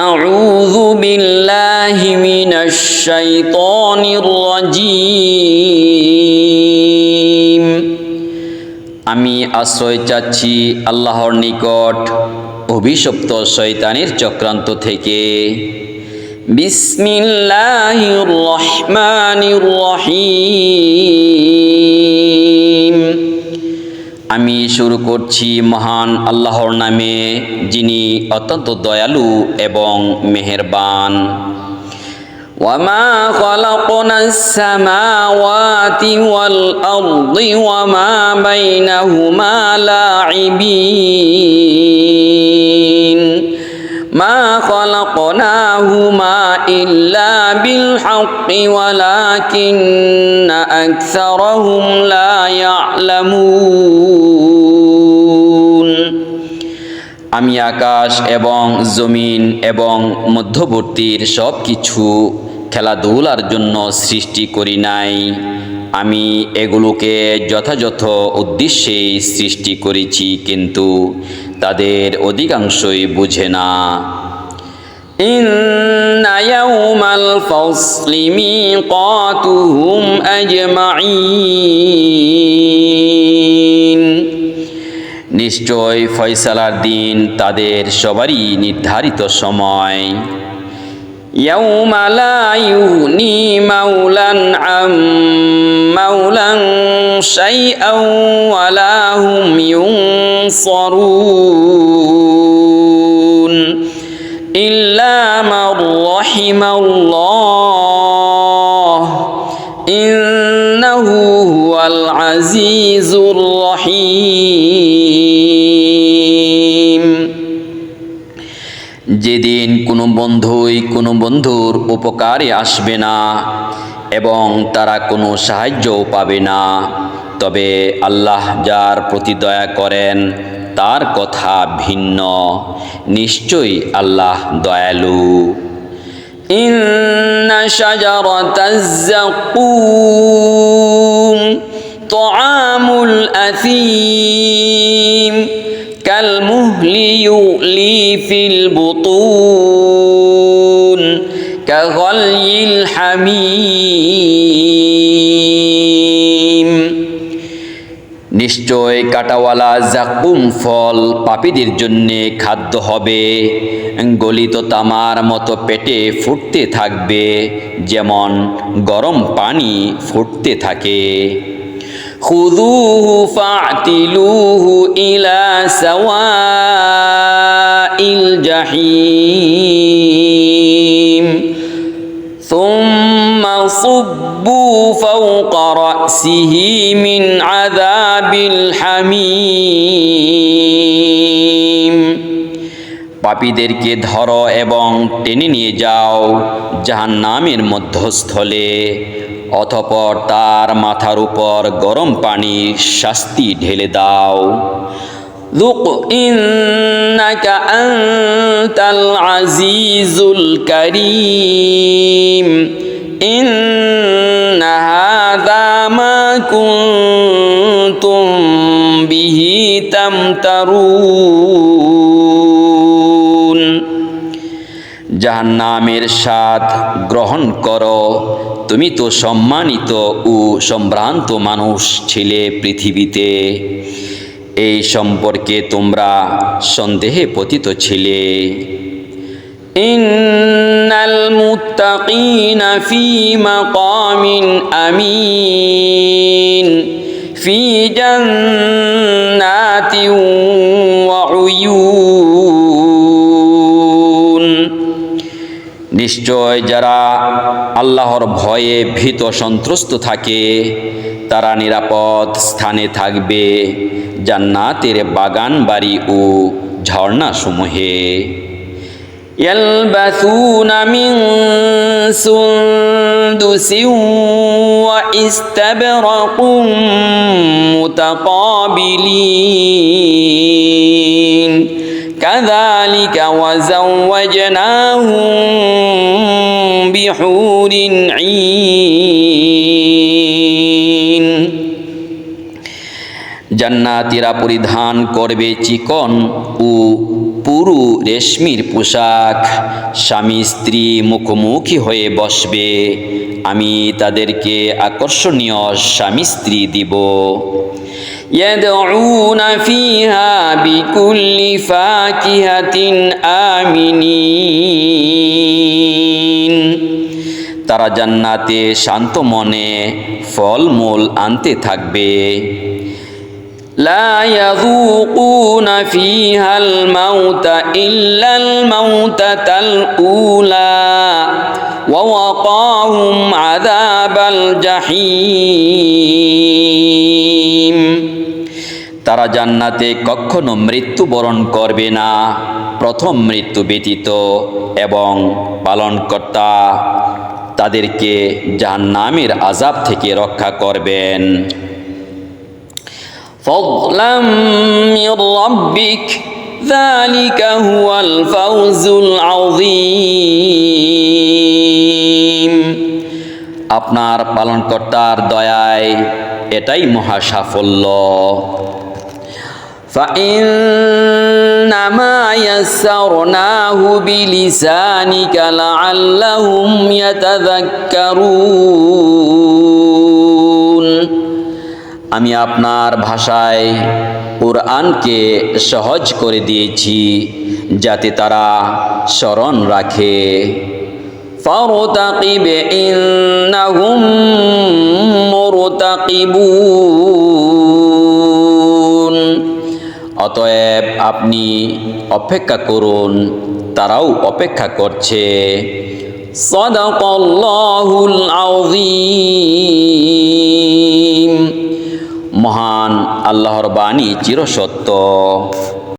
أعوذ بالله من الشيطان الرجيم আমি আশ্রয় চাচ্ছি আল্লাহর নিকট অভিশপ্ত শয়তানের চক্রান্ত থেকে বিসমিল্লাহির রহমানির রহিম আমি শুরু করছি মহান আল্লাহর নামে যিনি অত্যন্ত দয়ালু এবং মেহেরবান وما خلقنا السماوات والأرض وما بينهما لاعبين ما خلقناهما إلا بالحق ولكن أكثرهم لا يعلمون আমি আকাশ এবং জমিন এবং মধ্যবর্তীর সব কিছু খেলাধুলার জন্য সৃষ্টি করি নাই আমি এগুলোকে যথাযথ উদ্দেশ্যে সৃষ্টি করেছি কিন্তু তাদের অধিকাংশই বুঝে না إن يوم الفصل ميقاتهم أجمعين নিশ্চয় ফয়সালার দিন তাদের সবারই নির্ধারিত সময় يوم لا يغني مولا عن مولا شيئا ولا هم ينصرون إلا من رحم الله إنه هو العزيز الرحيم যেদিন কোনো বন্ধুই কোনো বন্ধুর উপকারে আসবে না এবং তারা কোনো সাহায্যও পাবে না তবে আল্লাহ যার প্রতি দয়া করেন তার কথা ভিন্ন নিশ্চয়ই আল্লাহ দয়ালু إن شجرة الزقوم طعام الأثيم كالمهل يغلي في البطون كغلي الحميم নিশ্চয় কাটাওয়ালা জাকুম ফল পাপীদের জন্যে খাদ্য হবে। গলিত তামার মতো পেটে ফুটতে থাকবে, যেমন গরম পানি ফুটতে থাকে। খুদুহু ফাতিলুহু ইলা সাওয়াইল জাহিম। ثم صبوا فوق رأسه من عذاب الحميم পাপীদেরকে ধরো এবং টেনে নিয়ে যাও জাহান্নামের মধ্যস্থলে অতপর তার মাথার উপর গরম পানির শাস্তি ঢেলে দাও ذق إنك أنت العزيز الكريم إن هذا ما كنتم به تمترون জাহান্নামের স্বাদ গ্রহণ করো তুমি তো সম্মানিত ও সম্ভ্রান্ত মানুষ ছিলে পৃথিবীতে এই সম্পর্কে তোমরা সন্দেহে পতিত ছিলে ইন্নাল মুত্তাকিনা ফি আমিন, ফি জান্নাতিন ওয়া নিশ্চয় যারা আল্লাহর ভয়ে ভীত সন্ত্রস্ত থাকে, তারা নিরাপদ স্থানে থাকবে জান্নাতের বাগান বাড়ি ও ঝর্ণাসমূহে। يلبثون من سندس واستبرق متقابلين كذلك وزوجناهم بحور عين জান্নাতিরা পরিধান করবে চিকন ও পুরু রেশমির পোশাক স্বামী স্ত্রী মুখোমুখি হয়ে বসবে আমি তাদেরকে আকর্ষণীয় স্বামী স্ত্রী দিব يدعون فيها بكل فاكهة آمنين তারা জান্নাতে শান্ত মনে ফলমূল আনতে থাকবে لا يذوقون فيها الموت إلا الموتة الأولى ووقاهم عذاب الجحيم তারা জান্নাতে কখনো মৃত্যুবরণ করবে না প্রথম মৃত্যু ব্যতীত এবং পালনকর্তা তাদেরকে জাহান্নামের আজাব থেকে রক্ষা করবেন فضلا من ربك ذلك هو الفوز العظيم আপনার পালনকর্তার দয়ায় এটাই মহা সাফল্য فإنما يسرناه بلسانك لعلهم يتذكرون আমি আপনার ভাষায় কোরআনকে সহজ করে দিয়েছি যাতে তারা স্মরণ রাখে فارتقب إنهم مرتقبون অতএব আপনি অপেক্ষা করুন তারাও অপেক্ষা করছে সদাকল্লাহুল আযীম মহান আল্লাহর বাণী চিরসত্য।